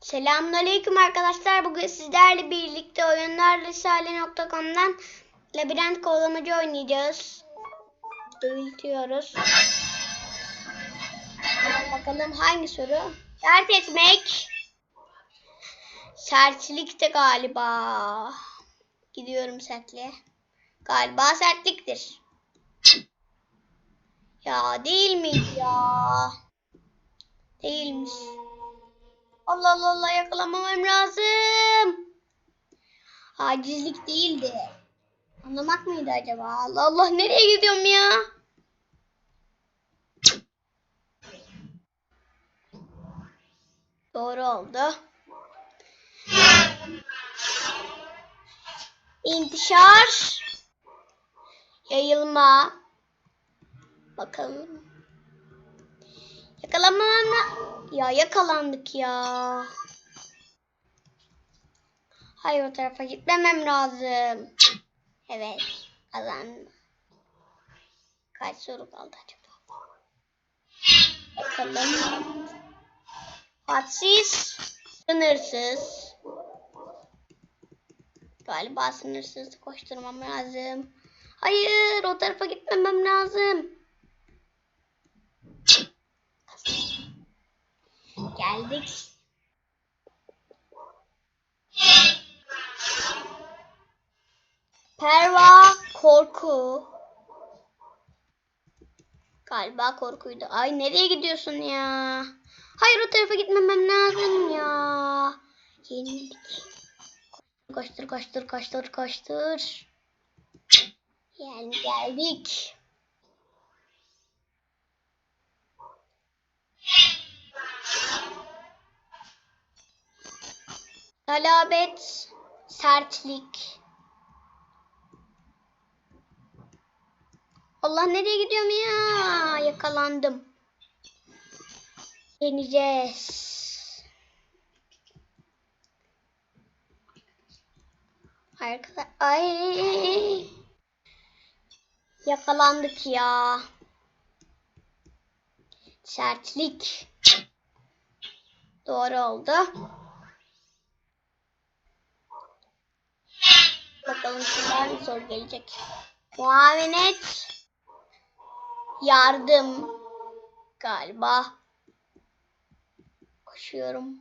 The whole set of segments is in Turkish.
Selamünaleyküm arkadaşlar. Bugün sizlerle birlikte oyunlarrisale.com'dan labirent kovalamacı oynayacağız. Büyütüyoruz. Bakalım hangi soru? Dert etmek. Sertlikte galiba. Gidiyorum sertliğe. Galiba sertliktir. Ya değil miydi ya? Değilmiş. Allah Allah Allah yakalamamam lazım. Acizlik değildi. Anlamak mıydı acaba? Allah Allah nereye gidiyorum ya? Doğru oldu. İntişar. Yayılma. Bakalım. Ya yakalandık ya. Hayır o tarafa gitmemem lazım. Evet. Kazandım. Kaç soru kaldı acaba? Bakalım. Hadsiz. Sınırsız. Galiba sınırsız koşturmam lazım. Hayır o tarafa gitmemem lazım. Geldik. Perva korku. Galiba korkuydu. Ay nereye gidiyorsun ya? Hayır o tarafa gitmemem lazım ya. Yenildik. Koştur koştur koştur koştur. Yani geldik. Talabet, sertlik. Allah nereye gidiyorum ya? Yakalandım. Yeneceğiz. Arkadaş, ay. Yakalandık ya. Sertlik. Doğru oldu. Bakalım kimden bir soru gelecek. Muavenet. Yardım. Galiba. Koşuyorum.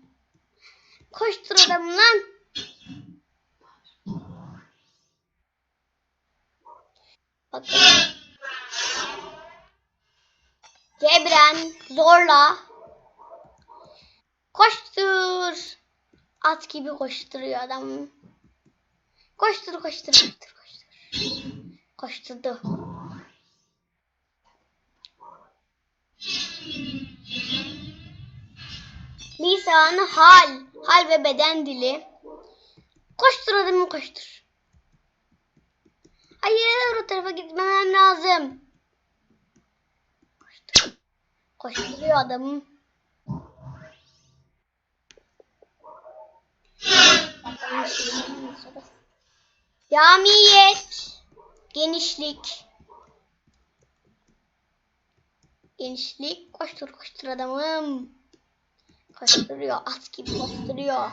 Koştur adamım lan. Bakalım. Cebren. Zorla. Koştur. At gibi koşturuyor adam. Koştur koştur koştur koştur. Koşturdu. Lisanı hal. Hal ve beden dili. Koştur adamı koştur. Hayır o tarafa gitmemem lazım. Koştur. Koşturuyor adamı. Bakalım şimdi. Camiyet. Genişlik. Genişlik. Koştur koştur adamım. Koşturuyor. At gibi koşturuyor.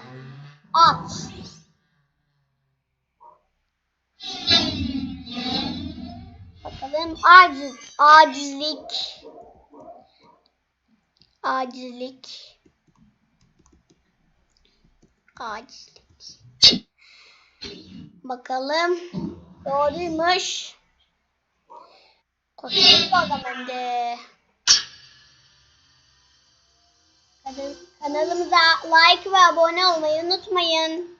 At. Bakalım aciz. Acizlik. Acizlik. Acizlik. Bakalım. Doğruymuş. Koşuyor adam hem de. Kanal- Kanalımıza like ve abone olmayı unutmayın.